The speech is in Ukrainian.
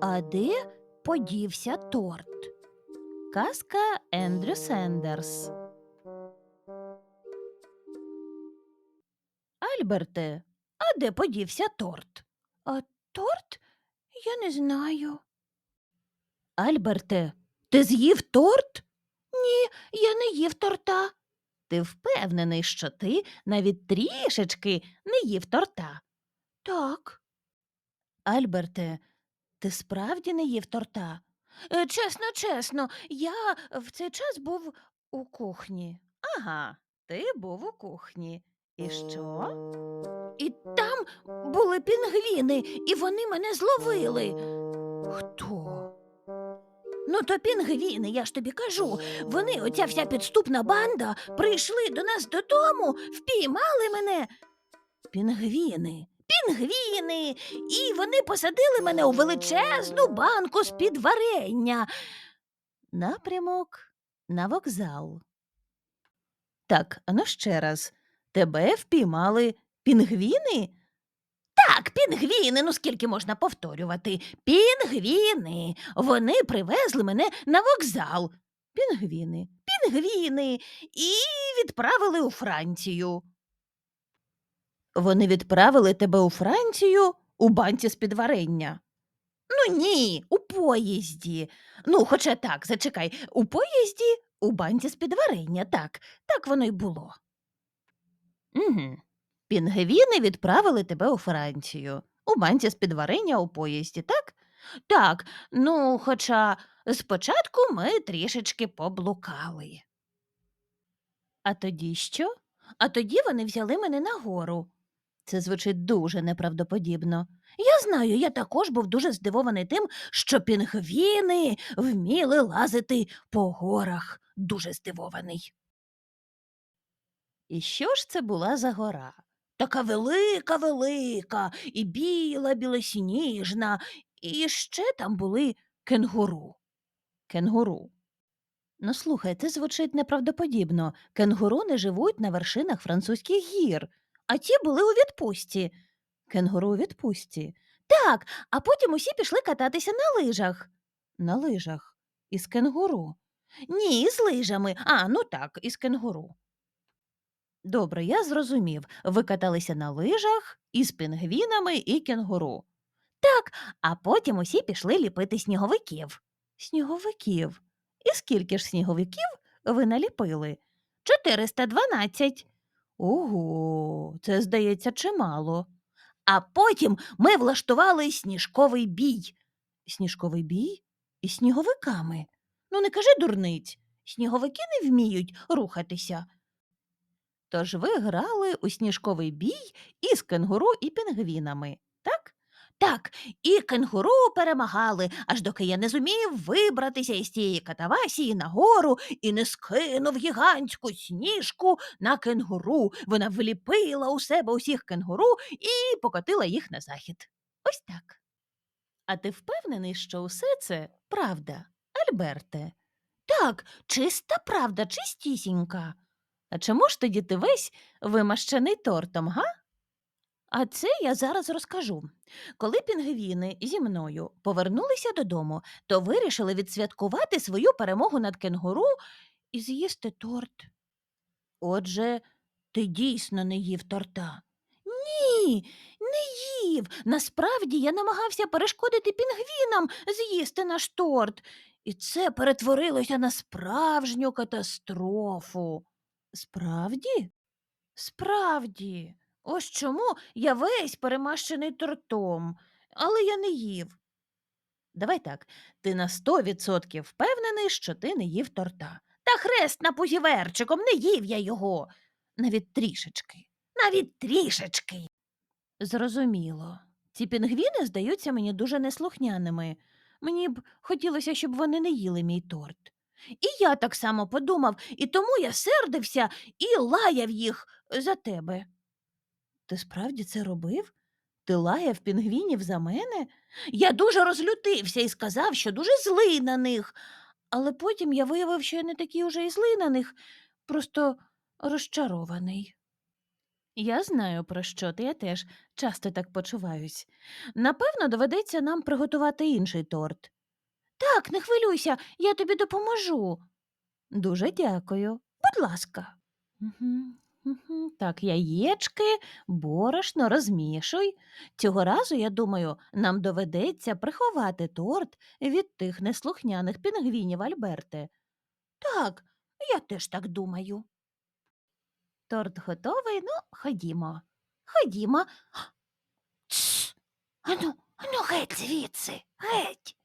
А де подівся торт? Казка Ендрю Сендерс. Альберте, а де подівся торт? А торт? Я не знаю. Альберте, ти з'їв торт? Ні, я не їв торта. Ти впевнений, що ти навіть трішечки не їв торта? Так. Альберте, ти справді не їв торта? Е, Чесно, чесно, я в цей час був у кухні. Ага, ти був у кухні. І що? І там були пінгвіни, і вони мене зловили. Хто? Ну, то пінгвіни, я ж тобі кажу. Вони, оця вся підступна банда, прийшли до нас додому, впіймали мене. Пінгвіни, пінгвіни. І вони посадили мене у величезну банку з-під варення. Напрямок на вокзал. Так, а ну ще раз. Тебе впіймали пінгвіни? Так, пінгвіни, ну скільки можна повторювати? Пінгвіни. Вони привезли мене на вокзал. Пінгвіни, пінгвіни, і відправили у Францію. Вони відправили тебе у Францію у банці з-під варення. Ну ні, у поїзді. Ну, хоча так, зачекай, у поїзді у банці з-під варення, так, так воно й було. Угу. Пінгвіни відправили тебе у Францію. У банці з-під варення у поїзді, так? Так, ну, хоча спочатку ми трішечки поблукали. А тоді що? А тоді вони взяли мене нагору. Це звучить дуже неправдоподібно. Я знаю, я також був дуже здивований тим, що пінгвіни вміли лазити по горах. Дуже здивований. І що ж це була за гора? Така велика, велика, і біла, білосніжна, і ще там були кенгуру. Кенгуру. Ну, слухай, це звучить неправдоподібно. Кенгуру не живуть на вершинах французьких гір, а ті були у відпустці. Кенгуру у відпустці. Так, а потім усі пішли кататися на лижах. На лижах. Із кенгуру. Ні, з лижами. А, ну так, із кенгуру. Добре, я зрозумів. Ви каталися на лижах із пінгвінами і кенгуру. Так, а потім усі пішли ліпити сніговиків. Сніговиків. І скільки ж сніговиків ви наліпили? 412. Ого, це, здається, чимало. А потім ми влаштували сніжковий бій. Сніжковий бій? Із сніговиками. Ну, не кажи дурниць. Сніговики не вміють рухатися. Тож ви грали у сніжковий бій із кенгуру і пінгвінами, так? І кенгуру перемагали, аж доки я не зумів вибратися із тієї катавасії нагору і не скинув гігантську сніжку на кенгуру. Вона вліпила у себе усіх кенгуру і покотила їх на захід. Ось так. А ти впевнений, що усе це правда, Альберте? Так, чиста правда, чистісінька. А чому ж тоді ти весь вимащений тортом, га? А це я зараз розкажу. Коли пінгвіни зі мною повернулися додому, то вирішили відсвяткувати свою перемогу над кенгуру і з'їсти торт. Отже, ти дійсно не їв торта. Ні, не їв. Насправді я намагався перешкодити пінгвінам з'їсти наш торт, і це перетворилося на справжню катастрофу. Справді? Справді. Ось чому я весь перемащений тортом, але я не їв. Давай так, ти на сто відсотків впевнений, що ти не їв торта. Та хрест на пузіверчиком, не їв я його. Навіть трішечки, навіть трішечки. Зрозуміло. Ці пінгвіни здаються мені дуже неслухняними. Мені б хотілося, щоб вони не їли мій торт. І я так само подумав, і тому я сердився і лаяв їх за тебе. Ти справді це робив? Ти лаяв пінгвінів за мене? Я дуже розлютився і сказав, що дуже злий на них. Але потім я виявив, що я не такий уже і злий на них, просто розчарований. Я знаю, про що ти, я теж часто так почуваюсь. Напевно, доведеться нам приготувати інший торт. Так, не хвилюйся, я тобі допоможу. Дуже дякую. Будь ласка. Мгм, Мгм. Так, яєчки, борошно, розмішуй. Цього разу, я думаю, нам доведеться приховати торт від тих неслухняних пінгвінів Альберти. Так, я теж так думаю. Торт готовий, ну, ходімо. Ходімо. Тс! Ану, ану, геть звідси, геть.